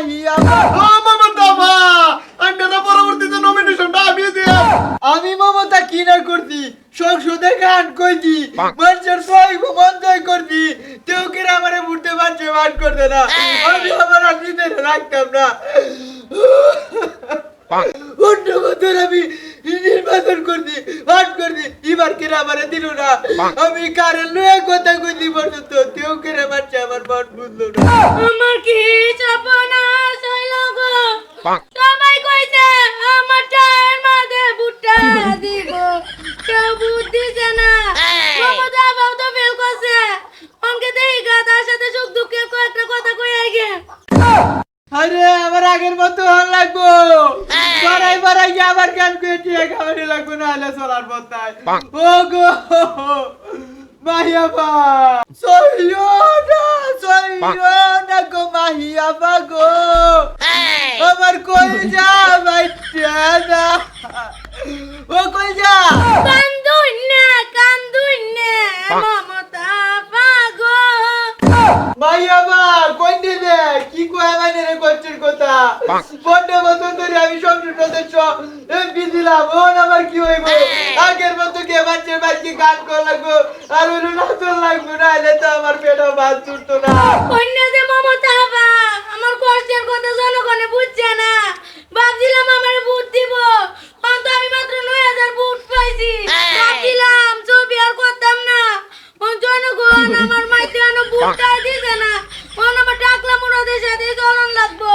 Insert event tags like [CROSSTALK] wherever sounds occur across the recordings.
আহিয়া। আমি মমতা কিনার করছি সংসদে গান কইছি মানুষের সবাই মন্তব্য করছি কেউ কি আমারে বুঝতে পারছে বান করতে না। আমি আমার রাজনীতিতে রাখতাম না। অন্য মতো আমি নির্বাচন করছি ভাট করছি এবার কেন আমারে দিল না? আমি কারের লয়ে কথা কইছি পর্যন্ত কেউ কেন মারছে আমার মন বুঝলো না। আমার কি চাপনা হইল গো? সবাই কইছে আমার টায়ের মাঝে বুটটা দিব। কেউ বুট দিছে না। মমতা তো ফেল করছে। অনকে দেই গা তার সাথে সুখ দুঃখের কয়েকটা কথা কই আগে। আরে আমার আগের মতো হল লাগবো। বাড়াই বাড়াই আবার গান পেয়েছি খাবারই লাগবে না হলে চলার ও গো মাহিয়াবা সইয়না সইয়না গো মাহিয়াবা গো। আমার কই যা বাইটা না। ও কই যা কান্দুন না কান্দুন না কয় মানে রে কোচ্ছের কথা? পনেরো বছর ধরে আমি সংসদ সদস্য এমপি ওন আমার কি হইব? আগের মতো কে বাচ্চার বাচ্চা গান করা লাগবো? আর ওই নাচন লাগবো না হলে তো আমার পেটও ভাত ছুটতো না। কন্যা যে মমতা বা আমার কষ্টের কথা জনগণে বুঝছে না। ভাবছিলাম আমার বুট দিব অন্ত আমি মাত্র নয় হাজার বুট পাইছি। ভাবছিলাম ছবি আর করতাম না। জনগণ [LAUGHS] আমার মাইতে বুটটা দিছে না। সাথে চলন লাগবো।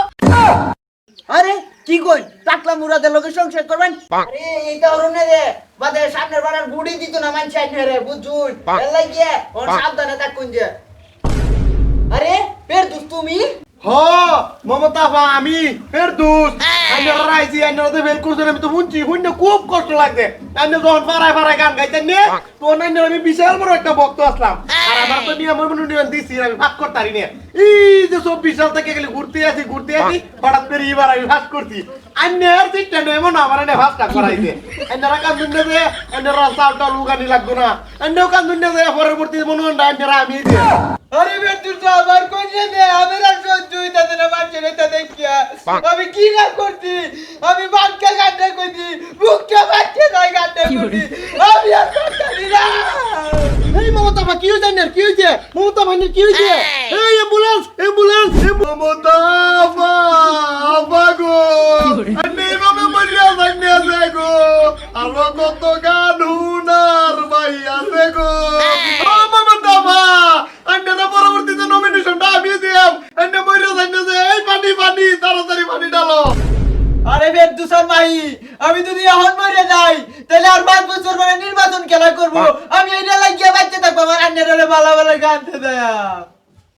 আরে কি কই? টাকলা মুরাদের লোকের সংসার করবেন? আরে এইটা অরুণে রে বাদে সামনের বাড়ার বুড়ি দিত না মানছি আইনে রে বুঝুন এলাই গিয়ে ওর সাবধানে থাকুন যে। আরে ফের দুস তুমি? হ মমতা বা আমি ফের দুস আমি রাইছি আমি ওদের বের করছেন আমি তো শুনছি শুনে খুব কষ্ট লাগছে। আমি যখন পাড়ায় পাড়ায় গান গাইতেন নে তো আমি বিশাল বড় একটা ভক্ত আসলাম। আর আমার তো নিয়ম মনোনয়ন দিছি আমি ভাগ করতারি নে। এই যে চব্বিশ সাল থেকে গেলে ঘুরতে আসি ঘুরতে আসি হঠাৎ করে এবার আমি ভাগ করছি। আন্যার চিন্তা নেই এমন আমার এনে ভাগটা করাইছে। আন্যারা কান্দুন নেবে আন্যারা চাল টাল উগানি লাগতো না। আন্যাও কান্দুন নেবে পরবর্তী মনোনয়নটা আন্যারা আমি দিয়ে আরে তো আমার কোন দে না দেখিয়া আমি কি না করছি? আমি বাক্কা গানটা করছি মুখটা বাচ্চা নয় গানটা করছি কি হয়েছে আপনার? কি হয়েছে মমতা ভাইনের কি হয়েছে এই অ্যাম্বুলেন্স অ্যাম্বুলেন্স। মমতা মা আব্বা গো। আপনি এইভাবে মরিয়া যাইনি আছে গো। আরও কত গান হুনার ভাই আছে গো। ও মমতা মা আপনি তো পরবর্তীতে নমিনেশনটা আমি দিয়াম। আপনি মরিয়া যাইনি আছে এই পানি পানি তাড়াতাড়ি পানি ডালো আরে বেদ দুসর মাহি আমি যদি এখন মরে যাই তাহলে আর পাঁচ বছর পরে নির্বাচন খেলা করব। আমি এটা লাগিয়ে বাচ্চা আমার আন্নের বালা বালা গান দেয়া।